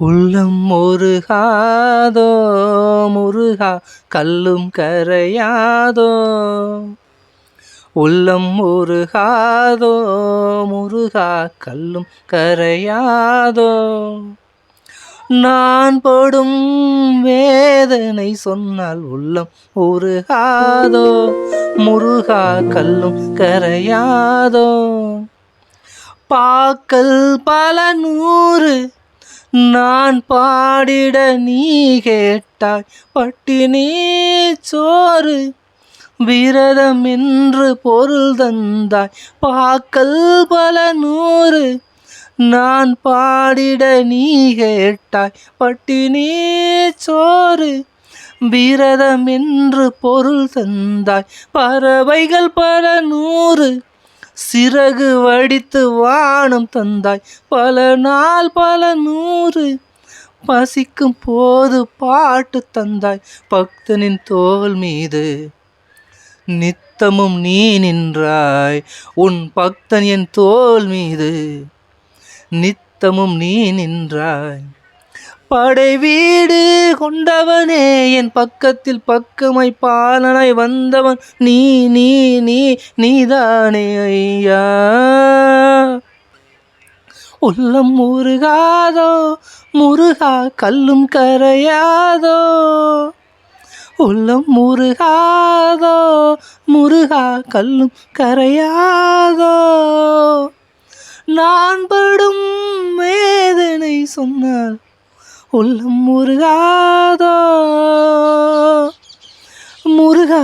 உள்ளம் முருகாதோ முருகா கல்லும் கரையாதோ. உள்ளம் முருகாதோ முருகா கல்லும் கரையாதோ. நான் படும் வேதனை சொன்னால் உள்ளம் முருகாதோ முருகா கல்லும் கரையாதோ. பாக்கள் பல நூறு நான் பாடிட நீ கேட்டாய் பட்டினி சோறு. விரதம் என்று பொருள் தந்தாய் பாக்கல் பல நூறு. நான் பாடிட நீ கேட்டாய் பட்டினி சோறு. விரதம் என்று பொருள் தந்தாய் பறவைகள் பல நூறு. சிறகு வடித்து வானம் தந்தாய். பல நாள் பல நூறு பசிக்கும் போது பாட்டு தந்தாய். பக்தனின் தோல் மீது நித்தமும் நீ நின்றாய். உன் பக்தன் என் தோல் மீது நித்தமும் நீ நின்றாய். படை வீடு கொண்டவனே என் பக்கத்தில் பக்கமை பாலனாய் வந்தவன் நீ நீ நீ நீதானே ஐயா. உள்ளம் முருகாதோ முருகா கல்லும் கரையாதோ. உள்ளம் முருகாதோ முருகா கல்லும் கரையாதோ. நான் படும் வேதனை சொன்னால் உள்ளம் முருகாதோ. முருகா